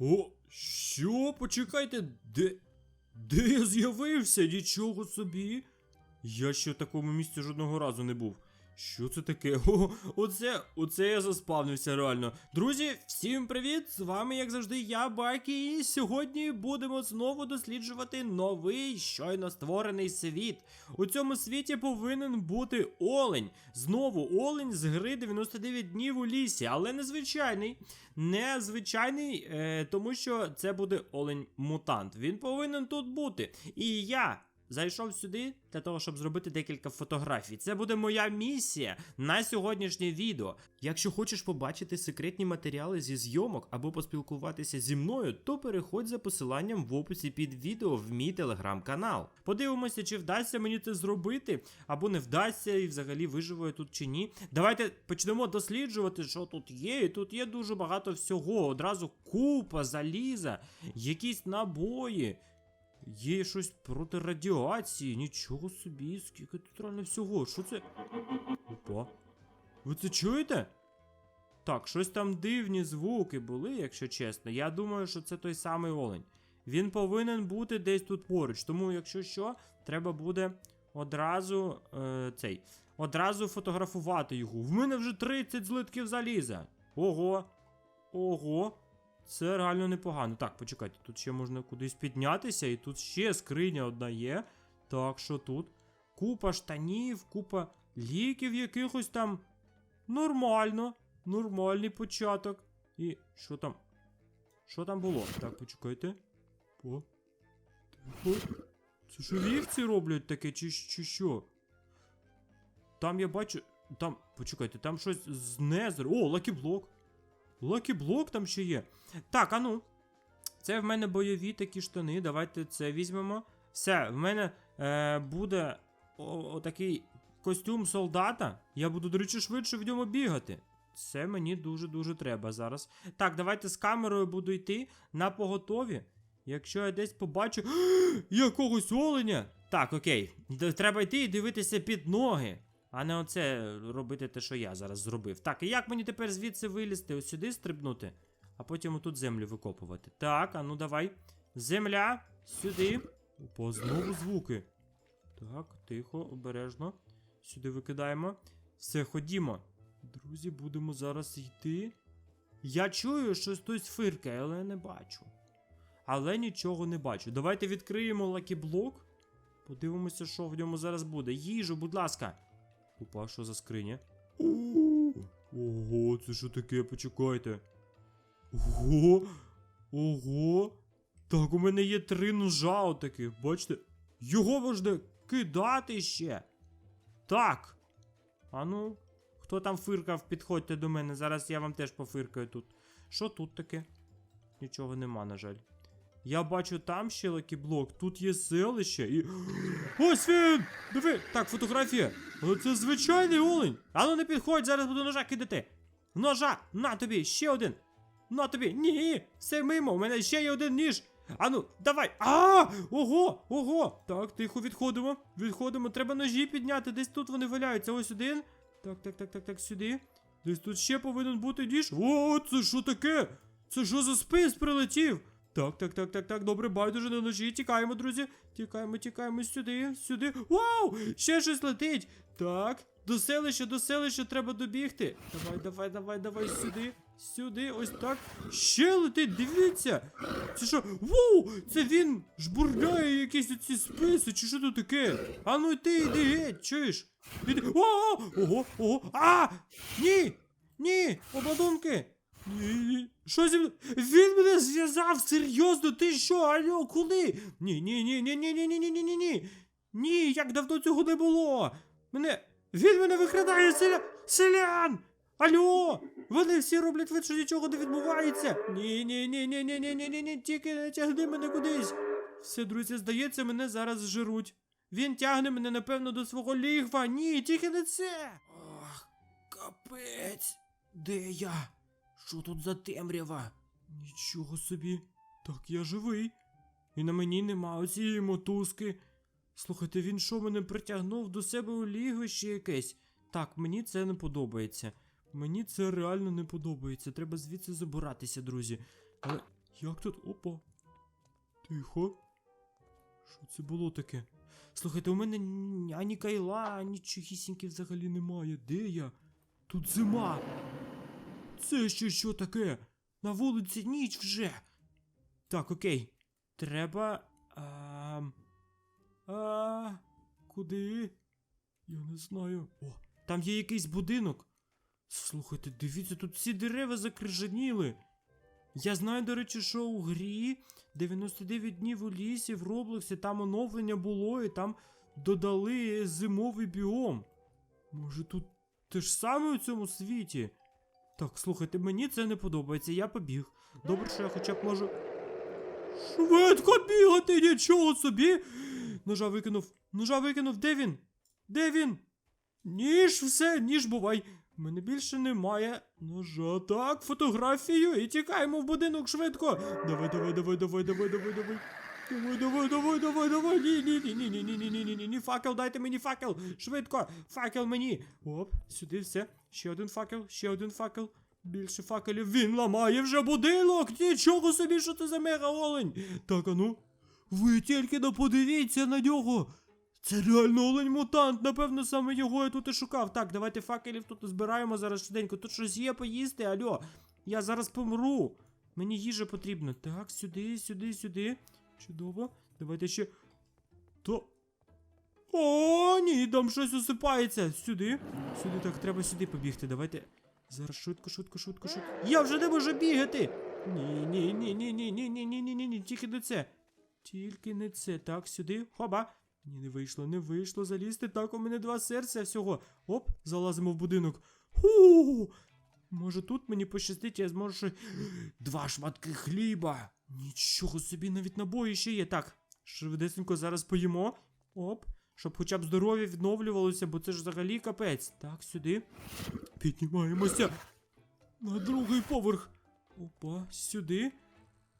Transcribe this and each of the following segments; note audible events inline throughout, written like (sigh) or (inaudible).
О, що? Почекайте, де. Де я з'явився? Нічого собі. Я ще в такому місці жодного разу не був. Що це таке? (laughs) О, оце, оце я заспавнився реально. Друзі, всім привіт! З вами, як завжди, я, Бакі, і сьогодні будемо знову досліджувати новий щойно створений світ. У цьому світі повинен бути олень. Знову олень з гри 99 днів у лісі, але незвичайний. Незвичайний, е, тому що це буде олень-мутант. Він повинен тут бути. І я зайшов сюди для того, щоб зробити декілька фотографій. Це буде моя місія на сьогоднішнє відео. Якщо хочеш побачити секретні матеріали зі зйомок або поспілкуватися зі мною, то переходь за посиланням в описі під відео в мій телеграм-канал. Подивимося, чи вдасться мені це зробити, або не вдасться, і взагалі виживу я тут чи ні. Давайте почнемо досліджувати, що тут є. І тут є дуже багато всього. Одразу купа заліза, якісь набої. Є щось проти радіації, нічого собі, скільки тут реально всього. Що це? Опа. Ви це чуєте? Так, щось там дивні звуки були, якщо чесно. Я думаю, що це той самий олень. Він повинен бути десь тут поруч. Тому, якщо що, треба буде одразу е, цей. Одразу фотографувати його. В мене вже 30 злитків заліза. Ого. Ого. Це реально непогано. Так, почекайте, тут ще можна кудись піднятися, і тут ще скриня одна є. Так, що тут? Купа штанів, купа ліків якихось там. Нормально. Нормальний початок. І що там? Що там було? Так, почекайте. О. Це що вівці роблять таке, чи, чи що? Там я бачу. Там, почекайте, там щось з незер. О, лакіблок. Лакіблок там ще є. Так, а ну. Це в мене бойові такі штани. Давайте це візьмемо. Все, в мене е, буде отакий костюм солдата. Я буду, до речі, швидше в ньому бігати. Це мені дуже-дуже треба зараз. Так, давайте з камерою буду йти на поготові. Якщо я десь побачу (gasps) якогось оленя. Так, окей. Треба йти і дивитися під ноги. А не оце робити те, що я зараз зробив. Так, і як мені тепер звідси вилізти? Ось сюди стрибнути, а потім отут землю викопувати. Так, а ну давай. Земля, сюди. Опа, знову звуки. Так, тихо, обережно. Сюди викидаємо. Все, ходімо. Друзі, будемо зараз йти. Я чую, що хтось фиркає, але не бачу. Але нічого не бачу. Давайте відкриємо лакіблок. Подивимося, що в ньому зараз буде. Їжу, будь ласка. Опа, що за скриня? Ого, це що таке? Почекайте. Ого! Ого! Так, у мене є три ножа отаких, бачите? Його можна кидати ще. Так. А ну, хто там фиркав, підходьте до мене. Зараз я вам теж пофиркаю тут. Що тут таке? Нічого нема, на жаль. Я бачу там ще лакіблок, тут є селище і. Ось він! Диви! Так, фотографія! Але це звичайний олень! Ану не підходь, зараз буду ножа кидати! Ножа! На тобі! Ще один! На тобі! Ні! Все мимо! У мене ще є один ніж! Ану, давай! А! Ого! Ого! Так, тихо, відходимо. Відходимо. Треба ножі підняти. Десь тут вони валяються. Ось один. Так, так, так, так, так, сюди. Десь тут ще повинен бути ніж. О, це що таке? Це що за спис прилетів? Так, так, так, так, так, добре, байдуже на ножі. Тікаємо, друзі. Тікаємо, тікаємо сюди, сюди. Вау! Ще щось летить. Так, до селища, до селища треба добігти. Давай, давай, давай, давай сюди. Сюди, ось так. Ще летить, дивіться. Це що? Вау! Це він жбурляє якісь оці списи, чи що тут таке? А ну йди, йди, геть, чуєш? Іди. О! Ого, ого! А! Ні! Ні! Обладунки! Ні. Що зі мною? Він мене зв'язав! Серйозно? Ти що? Алло, коли? Ні, ні, ні, ні, ні, ні, ні, ні, ні, ні, ні. Ні, як давно цього не було. Мене. Він мене викрадає селя... селян! Алло! Вони всі роблять вид, що нічого не відбувається. Ні, ні, ні, ні, ні, ні, ні, ні, ні, тільки не тягни мене кудись. Все, друзі, здається, мене зараз жируть. Він тягне мене, напевно, до свого лігва. Ні, тільки не це. Ох, капець. Де я? Що тут за темрява? Нічого собі. Так я живий. І на мені нема оцієї мотузки. Слухайте, він що мене притягнув до себе у лігвище якесь? Так, мені це не подобається. Мені це реально не подобається. Треба звідси забиратися, друзі. Але Як тут? Опа. Тихо. Що це було таке? Слухайте, у мене ані кайла, ані чогісіньки взагалі немає. Де я? Тут зима. Це ще що таке? На вулиці ніч вже. Так, окей. Треба. А, а, куди? Я не знаю. О, там є якийсь будинок. Слухайте, дивіться, тут всі дерева закрижаніли. Я знаю, до речі, що у грі 99 днів у лісі в Роблоксі там оновлення було, і там додали зимовий біом. Може, тут те ж саме у цьому світі? Так, слухайте, мені це не подобається, я побіг. Добре, що я хоча б можу. Швидко бігати, нічого собі. Ножа викинув. Ножа викинув. Де він? Де він? Ніж, все, ніж бувай. У мене більше немає ножа. Так, фотографію і тікаємо в будинок швидко. Давай, давай, давай, давай, давай, давай, давай. Давай, давай, давай, давай, давай. Ні, ні, ні, ні, ні, ні, ні, ні, ні, ні, факел, дайте мені факел. Швидко, факел мені. Оп, сюди все. Ще один факел, ще один факел. Більше факелів. Він ламає вже будинок. Нічого собі, що це за мега олень. Так, а ну. Ви тільки не подивіться на нього. Це реально олень-мутант, напевно, саме його я тут і шукав. Так, давайте факелів тут збираємо зараз швиденько. Тут щось є поїсти, альо. Я зараз помру. Мені їжа потрібна. Так, сюди, сюди, сюди. Чудово. Давайте ще. То. О, ні, там щось осипається. Сюди. Сюди, так, треба сюди побігти. Давайте. Зараз швидко, швидко, швидко, швидко. Я вже не можу бігати. Ні, ні, ні, ні, ні, ні, ні, ні, ні, ні, ні, тільки не це. Тільки не це. Так, сюди. Хоба. Ні, не вийшло, не вийшло залізти. Так, у мене два серця всього. Оп, залазимо в будинок. Ху! Може тут мені пощастить, я зможу два шматки хліба. Нічого собі, навіть набої ще є. Так, швидесенько зараз поїмо. Оп, щоб хоча б здоров'я відновлювалося, бо це ж взагалі капець. Так, сюди. Піднімаємося. На другий поверх. Опа, сюди.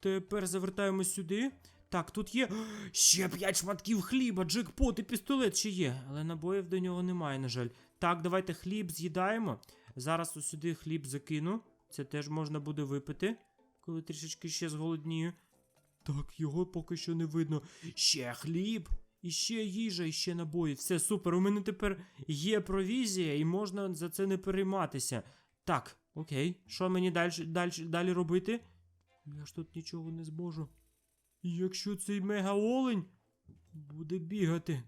Тепер завертаємо сюди. Так, тут є ще п'ять шматків хліба, джекпот і пістолет ще є, але набоїв до нього немає, на жаль. Так, давайте хліб з'їдаємо. Зараз сюди хліб закину. Це теж можна буде випити, коли трішечки ще зголоднію. Так, його поки що не видно. Ще хліб, і ще їжа, і ще набої. Все супер. У мене тепер є провізія, і можна за це не перейматися. Так, окей. Що мені далі, далі, далі робити? Я ж тут нічого не зможу. Якщо цей мега-олень буде бігати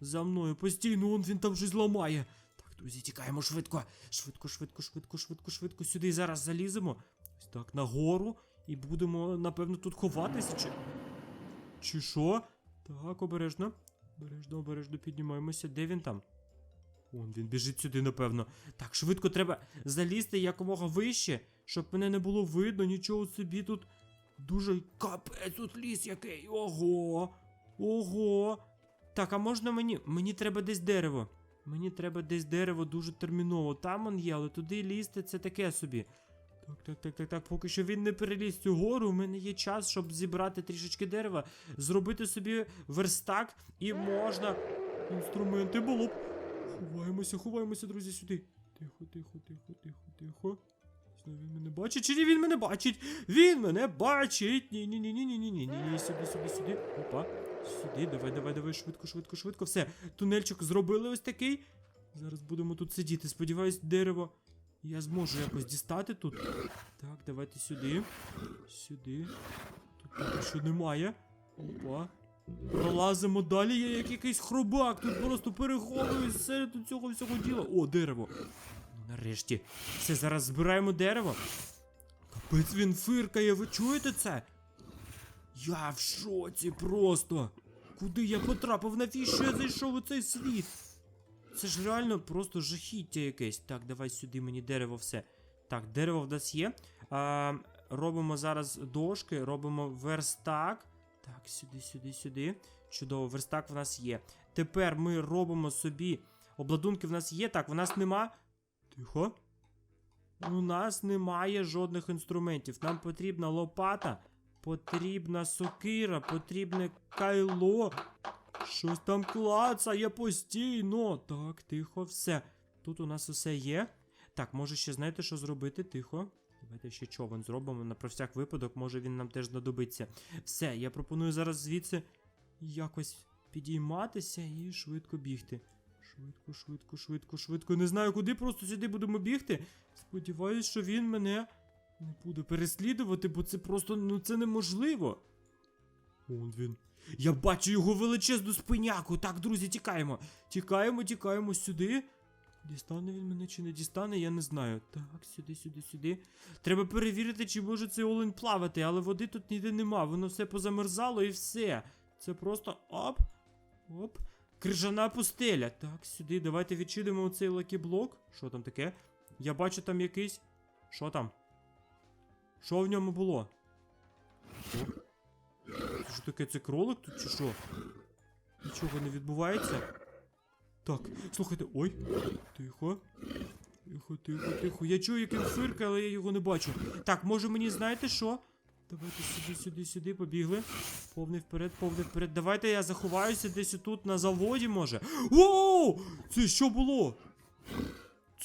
за мною постійно, он він там щось ламає. Так, друзі, тікаємо швидко. Швидко, швидко, швидко, швидко, швидко. Сюди зараз заліземо. Ось так, нагору. І будемо, напевно, тут ховатися. Чи що? Так, обережно. Обережно, обережно піднімаємося. Де він там? Он він біжить сюди, напевно. Так, швидко треба залізти якомога вище, щоб мене не було видно, нічого собі тут. Дуже капець тут ліс який. Ого. Ого. Так, а можна мені. Мені треба десь дерево. Мені треба десь дерево дуже терміново. Там он є, але туди лізти це таке собі. Так, так, так, так, так. Поки що він не переліз цю гору. У мене є час, щоб зібрати трішечки дерева, зробити собі верстак і можна. Інструменти було б. Ховаємося, ховаємося, друзі, сюди. Тихо, тихо, тихо, тихо, тихо. Знову він мене бачить, чи він мене бачить? Він мене бачить. Ні, ні, ні, ні, ні, ні, ні, ні, ні, сюди, сюди, сюди. Опа. Сюди, давай, давай, давай, швидко, швидко, швидко. Все, тунельчик зробили ось такий. Зараз будемо тут сидіти. Сподіваюсь, дерево. Я зможу якось дістати тут. Так, давайте сюди. Сюди. Тут що немає. Опа. Пролазимо далі, я як якийсь хробак. Тут просто переховуюсь серед цього всього діла. О, дерево. Ну, Нарешті. Все, зараз збираємо дерево. Капець він фиркає, ви чуєте це? Я в шоці просто. Куди я потрапив? Навіщо я зайшов у цей світ? Це ж реально просто жахіття якесь. Так, давай сюди мені дерево все. Так, дерево в нас є. А, робимо зараз дошки, робимо верстак. Так, сюди, сюди, сюди. Чудово, верстак в нас є. Тепер ми робимо собі. Обладунки в нас є. Так, в нас нема. Тихо. У нас немає жодних інструментів. Нам потрібна лопата, потрібна сокира, потрібне кайло. Щось там клацає постійно. Так, тихо, все. Тут у нас усе є. Так, може ще знаєте, що зробити? Тихо. Давайте ще човен зробимо на про всяк випадок, може він нам теж знадобиться. Все, я пропоную зараз звідси якось підійматися і швидко бігти. Швидко, швидко, швидко, швидко. Не знаю куди, просто сюди будемо бігти. Сподіваюсь, що він мене не буде переслідувати, бо це просто ну це неможливо. Он він. Я бачу його величезну спиняку. Так, друзі, тікаємо. Тікаємо, тікаємо сюди. Дістане він мене чи не дістане, я не знаю. Так, сюди, сюди, сюди. Треба перевірити, чи може цей олень плавати, але води тут ніде нема. Воно все позамерзало і все. Це просто оп. Оп. Крижана пустеля. Так, сюди, давайте відчинимо оцей лакіблок. Що там таке? Я бачу там якийсь. Що там? Що в ньому було? Що таке? Це кролик тут чи що? Нічого не відбувається. Так, слухайте, ой, тихо. Тихо, тихо, тихо. Я чую, як він фиркає, але я його не бачу. Так, може мені знаєте що? Давайте сюди, сюди, сюди, побігли. Повний вперед, повний вперед. Давайте я заховаюся десь тут на заводі, може. Воу! Це що було?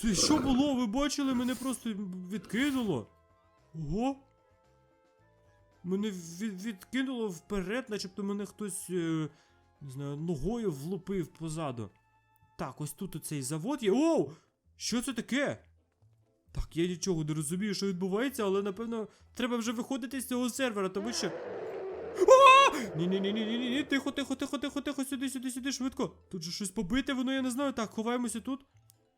Це що було? Ви бачили? Мене просто відкинуло. Ого. Мене від, відкинуло вперед, начебто мене хтось, е, не знаю, ногою влупив позаду. Так, ось тут оцей завод є. Оу! Що це таке? Так, я нічого не розумію, що відбувається, але напевно треба вже виходити з цього сервера, тому що. Ні, ні, ні, ні, ні, ні, ні, тихо, тихо, тихо, тихо, тихо, сюди, сюди, сюди, швидко. Тут же щось побите, воно я не знаю. Так, ховаємося тут.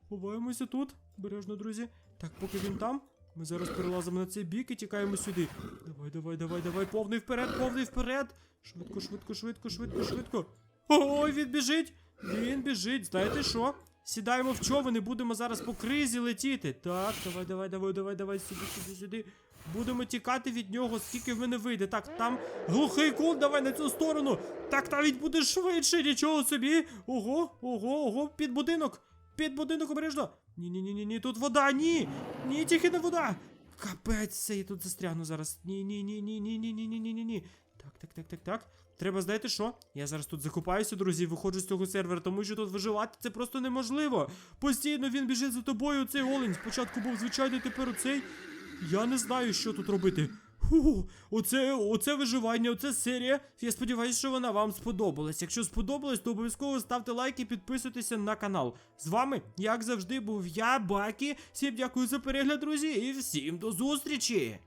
Ховаємося тут. Бережно, друзі. Так, поки він там. Ми зараз перелазимо на цей бік і тікаємо сюди. Давай, давай, давай, давай, повний вперед, повний вперед. Швидко, швидко, швидко, швидко, швидко. Ой, він біжить! Він біжить. Знаєте що? Сідаємо в човен і будемо зараз по кризі летіти. Так, давай, давай, давай, давай, давай, сюди, сюди, сюди. Будемо тікати від нього, скільки в мене вийде. Так, там глухий кул, давай на цю сторону. Так навіть буде швидше, нічого собі. Ого, ого, ого, під будинок. Під будинок обережно. Ні, ні, тут вода, ні. Ні, тільки не вода. Капець, це я тут застрягну зараз. Ні, ні, ні, ні, ні, ні, ні, ні, ні, ні, ні. Так, так, так, так, так. Треба, знаєте що? Я зараз тут закупаюся, друзі, виходжу з цього сервера, тому що тут виживати це просто неможливо. Постійно він біжить за тобою, цей олень. Спочатку був звичайний, тепер оцей. Я не знаю, що тут робити. Фу, оце, оце виживання, оце серія. Я сподіваюся, що вона вам сподобалась. Якщо сподобалось, то обов'язково ставте лайк і підписуйтеся на канал. З вами, як завжди, був я, Бакі. Всім дякую за перегляд, друзі, і всім до зустрічі!